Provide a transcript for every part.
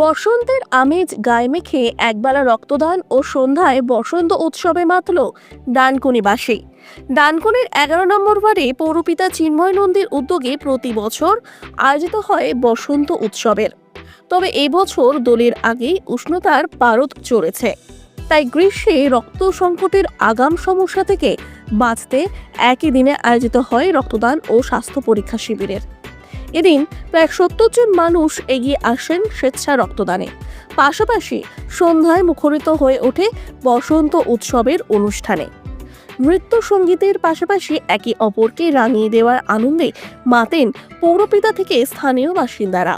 বসন্তের আমেজ গায়ে মেখে একবেলা রক্তদান ও সন্ধ্যায় বসন্ত উৎসবে মাতল ডানকুনিবাসী। ডানকুনির এগারো নম্বর ওয়ার্ডে পৌরপিতা চিন্ময় নন্দীর উদ্যোগে প্রতি বছর আয়োজিত হয় বসন্ত উৎসবের। তবে এই বছর দোলের আগেই উষ্ণতার পারদ চড়েছে। তাই গ্রীষ্মে রক্ত সংকটের আগাম সমস্যা থেকে বাঁচতে একই দিনে আয়োজিত হয় রক্তদান ও স্বাস্থ্য পরীক্ষা শিবিরের। এদিন প্রায় সত্তর জন মানুষ এগিয়ে আসেন স্বেচ্ছা রক্তদানে। পাশাপাশি সন্ধ্যায় মুখরিত হয়ে ওঠে বসন্ত উৎসবের অনুষ্ঠানে। নৃত্য সঙ্গীতের পাশাপাশি একে অপরকে রাঙিয়ে দেওয়ার আনন্দে মাতেন পৌরপিতা থেকে স্থানীয় বাসিন্দারা।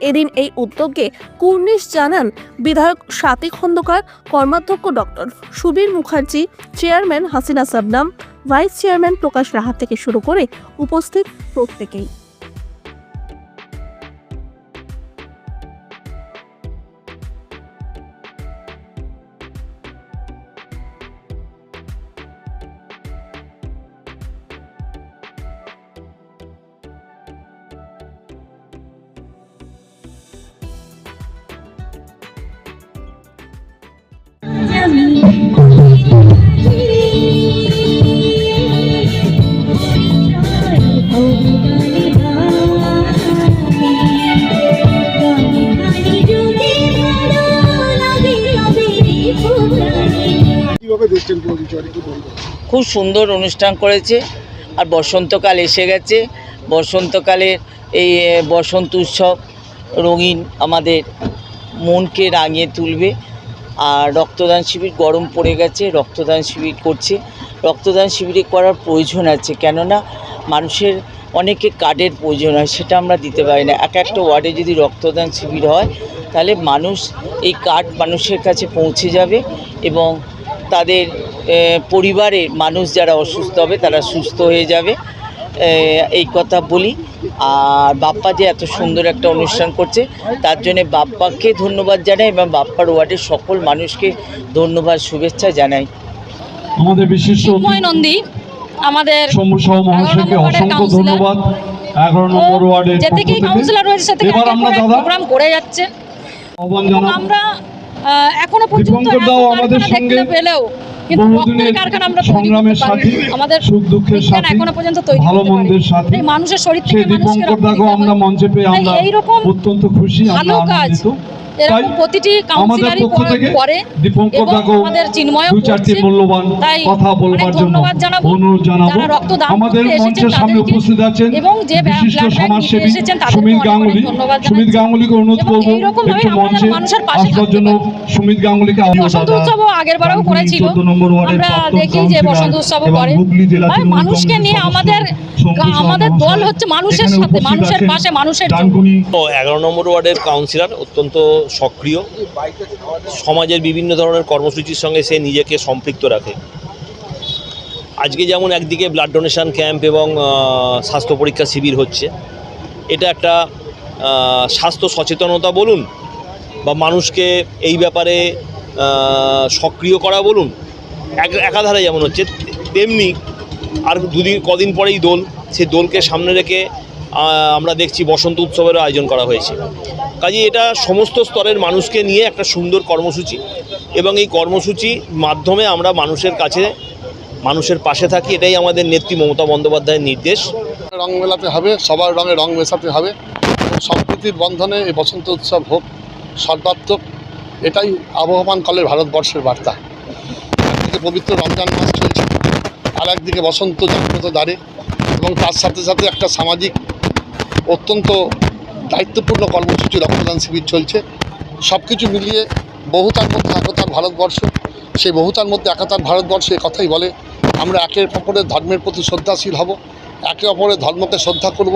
এদিন এই উদ্যোগকে কুর্নিশ জানান বিধায়ক স্বাতী খন্দকার, কর্মাধ্যক্ষ doctor Subir Mukherjee, chairman Hasina Sabnam, vice chairman Prakash Rahat থেকে শুরু করে উপস্থিত প্রত্যেকেই। খুব সুন্দর অনুষ্ঠান করেছে, আর বসন্তকাল এসে গেছে। বসন্তকালে এই বসন্ত উৎসব রঙিন আমাদের মনকে রাঙিয়ে তুলবে। আর রক্তদান শিবির গরম পড়ে গেছে, রক্তদান শিবির করছে। রক্তদান শিবিরে করার প্রয়োজন আছে, কেননা মানুষের অনেকে কার্ডের প্রয়োজন হয়, সেটা আমরা দিতে পারি না। এক একটা ওয়ার্ডে যদি রক্তদান শিবির হয়, তাহলে মানুষ এই কার্ড মানুষের কাছে পৌঁছে যাবে এবং তাদের পরিবারের মানুষ যারা অসুস্থ হবে, তারা সুস্থ হয়ে যাবে। এই কথা বলি। আর বাপ্পা যে এত সুন্দর একটা অনুষ্ঠান করছে তার জন্য বাপ্পাকে ধন্যবাদ জানাই এবং বাপ্পার ওয়ার্ডের সকল মানুষকে ধন্যবাদ শুভেচ্ছা জানাই। আমাদের বিশিষ্ট নন্দী। আমাদের মহাশয়কে অসংখ্য ধন্যবাদ। এগারো নম্বর ওয়ার্ডের। কাউন্সিলর রয়েছে প্রোগ্রাম করে যাচ্ছে। আমরা এখনও পর্যন্ত আমাদের সঙ্গে। পেলেও কিন্তু কারখানা আমরা তৈরি করতে। আমাদের সুখ দুঃখের এখনও পর্যন্ত তৈরি ভালো মন্দের। মানুষের শরীর থেকে মানুষকে আমরা মঞ্চে পেয়ে আমরা এইরকম অত্যন্ত খুশি আমরা ভালো কাজ আনন্দিত এরকম প্রতিটি কাউন্সিলারই করে এবং আমাদের চিন্ময় মূল্যবান তাই কথা বলবার জন্য ধন্যবাদ জানাব। অনুরোধ আমাদের মঞ্চের সামনে উপস্থিত আছেন এবং যে ব্লা- বিশিষ্ট সমাজসেবী সুমিত গাঙ্গুলি। সুমিত গাঙ্গুলিকে অনুরোধ করব একটু মঞ্চে মানুষের পাশে আসবার জন্য সুমিত গাঙ্গুলিকে বসন্ত উৎসবও আগের বারেও করেছিল। আমরা দেখি যে বসন্ত উৎসবও করে। মানুষকে নিয়ে আমাদের আমাদের দল হচ্ছে মানুষের সাথে মানুষের পাশে মানুষের এগারো নম্বর ওয়ার্ডের কাউন্সিলর অত্যন্ত সক্রিয়। সমাজের বিভিন্ন ধরনের কর্মসূচির সঙ্গে সে নিজেকে সম্পৃক্ত রাখে। আজকে যেমন একদিকে ব্লাড ডোনেশন ক্যাম্প এবং স্বাস্থ্য পরীক্ষা শিবির হচ্ছে এটা একটা স্বাস্থ্য সচেতনতা বলুন বা মানুষকে এই ব্যাপারে সক্রিয় করা বলুন এক একাধারে যেমন হচ্ছে তেমনি আর দুদিন কদিন পরেই দোল সেই দোলকে সামনে রেখে আমরা দেখছি বসন্ত উৎসবেরও আয়োজন করা হয়েছে। কাজে এটা সমস্ত স্তরের মানুষকে নিয়ে একটা সুন্দর কর্মসূচি এবং এই কর্মসূচির মাধ্যমে আমরা মানুষের কাছে, মানুষের পাশে থাকি, এটাই আমাদের নেত্রী মমতা বন্দ্যোপাধ্যায়ের নির্দেশ। রং মেলাতে হবে, সবার রঙে রং মেশাতে হবে। সম্প্রীতির বন্ধনে এই বসন্ত উৎসব হোক, সর্বাত্মক, এটাই আবহমান কালের ভারতবর্ষের বার্তা। একদিকে পবিত্র রমজান মাস চলছে আর একদিকে বসন্ত জাগ্রত দ্বারে এবং তার সাথে সাথে একটা সামাজিক অত্যন্ত দায়িত্বপূর্ণ কর্মসূচি রক্তদান শিবির চলছে। সব কিছু মিলিয়ে বহুতার মধ্যে একতার ভারতবর্ষ, সেই বহুতার মধ্যে একতার ভারতবর্ষ এ কথাই বলে, আমরা একে অপরের ধর্মের প্রতি শ্রদ্ধাশীল হব, একে অপরের ধর্মকে শ্রদ্ধা করব,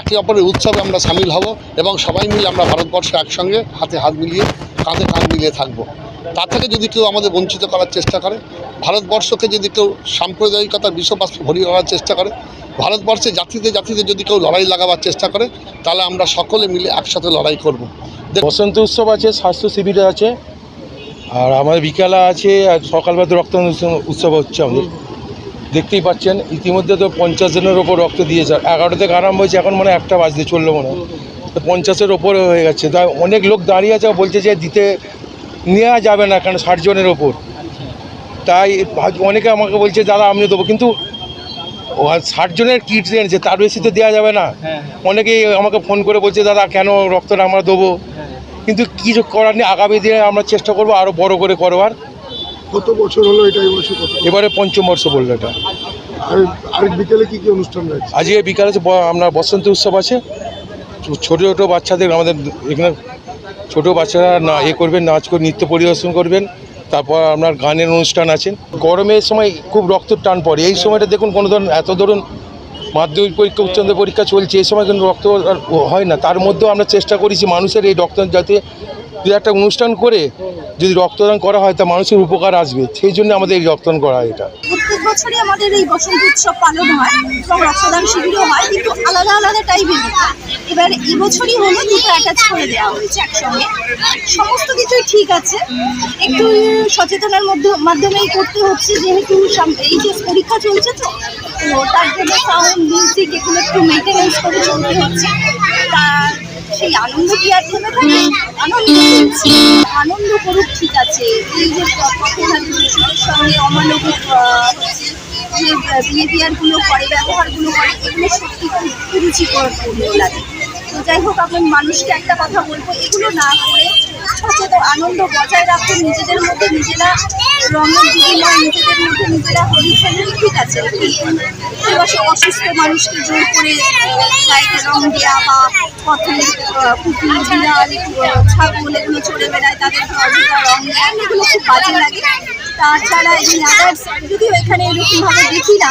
একে অপরের উৎসবে আমরা সামিল হব এবং সবাই মিলে আমরা ভারতবর্ষ একসঙ্গে হাতে হাত মিলিয়ে কাঁধে কাঁধ মিলিয়ে থাকব। তা থেকে যদি কেউ আমাদের বঞ্চিত করার চেষ্টা করে, ভারতবর্ষকে যদি কেউ সাম্প্রদায়িকতার বিষবাষ্পে ভরিয়ে করার চেষ্টা করে, ভারতবর্ষে জাতিতে জাতিতে যদি কেউ লড়াই লাগাবার চেষ্টা করে, তাহলে আমরা সকলে মিলে একসাথে লড়াই করব। বসন্ত উৎসব আছে, স্বাস্থ্য শিবির আছে, আর আমাদের বিকালে আছে, আর সকালবেলা রক্তদান উৎসব- হচ্ছে আমাদের। দেখতেই পাচ্ছেন, ইতিমধ্যে তো পঞ্চাশ জনের ওপর রক্ত দিয়েছে এগারো থেকে আরম্ভ হয়েছে, এখন মনে একটা বাজতে চলল মনে হয়। পঞ্চাশের ওপরে হয়ে গেছে তাই অনেক লোক দাঁড়িয়ে আছে বলছে যে দিতে নেওয়া যাবে না কারণ ষাট জনের ওপর। তাই অনেকে আমাকে বলছে দাদা আমি দেবো। কিন্তু ও আর ষাট জনের কিট এনেছে তার বেশি তো দেওয়া যাবে না। অনেকেই আমাকে ফোন করে বলছে দাদা কেন রক্তটা আমরা দেবো? কিন্তু কিছু করার নেই আগামী দিনে আমরা চেষ্টা করব আরও বড় করে করবার কত বছর হলো এটা বছর এবারে পঞ্চম বর্ষ বলল এটা। আর বিকেলে কি কি অনুষ্ঠান রয়েছে? আজকে বিকালে আপনার বসন্ত উৎসব আছে ছোট ছোট বাচ্চাদের আমাদের এখানে ছোট বাচ্চারা না এ করবেন, নাচ করে, নৃত্য পরিদর্শন করবেন, তারপর আপনার গানের অনুষ্ঠান আছে। গরমের সময় খুব রক্তের টান পড়ে, এই সময়টা দেখুন কোনো ধরুন এত ধরুন মাধ্যমিক পরীক্ষা উচ্চ পরীক্ষা চলছে, এই সময় কিন্তু রক্ত হয় না। তার মধ্যেও আমরা চেষ্টা করেছি মানুষের এই রক্ত যাতে যদি একটা অনুষ্ঠান করে যদি রক্তদান করা হয়, তা মানুষের উপকার আসবে। সেই জন্য আমাদের এই রক্তদান করা এটা। বছরই আমাদের এই বসন্ত উৎসব পালন হয় এবং রক্তদান শিবিরও হয়, কিন্তু আলাদা আলাদা টাইপের এবার এবছরই হলো দুটো অ্যাটাচ করে দেওয়া হয়েছে একসঙ্গে। সমস্ত কিছুই ঠিক আছে। একটু সচেতনার মধ্যে, মাধ্যমেই করতে হচ্ছে, যেহেতু এই যে পরীক্ষা চলছে তো তো তার জন্য সাউন্ড মিউজিক এগুলো একটু মেনটেনেন্স করে চলতে হচ্ছে। তা সেই আনন্দ কি আর থেমে থাকে? আনন্দ আনন্দ করুক, ঠিক আছে। এই যে সঙ্গে অমানবিক যে বিহেভিয়ারগুলো করে ব্যবহারগুলো করে এগুলো সত্যি খুব কুরুচিকর লাগে। তো যাই হোক আমি মানুষকে একটা কথা বলব, এগুলো না করে সচেতন আনন্দ বজায় রাখুন, নিজেদের মধ্যে নিজেরা রঙের বিনিময় নিজেদের মধ্যে নিজেরা হোলি খেলুন, ঠিক আছে? আসে অসুস্থ মানুষকে জোর করে গায়ে রং দেওয়া বা পথে কুকুর বিড়াল ছাগল এগুলো চড়ে বেড়ায় অযথা রং দেওয়া এগুলো খুব বাজে লাগে। তাছাড়া এই আদার্স যদিও এখানে এরকমভাবে দেখি না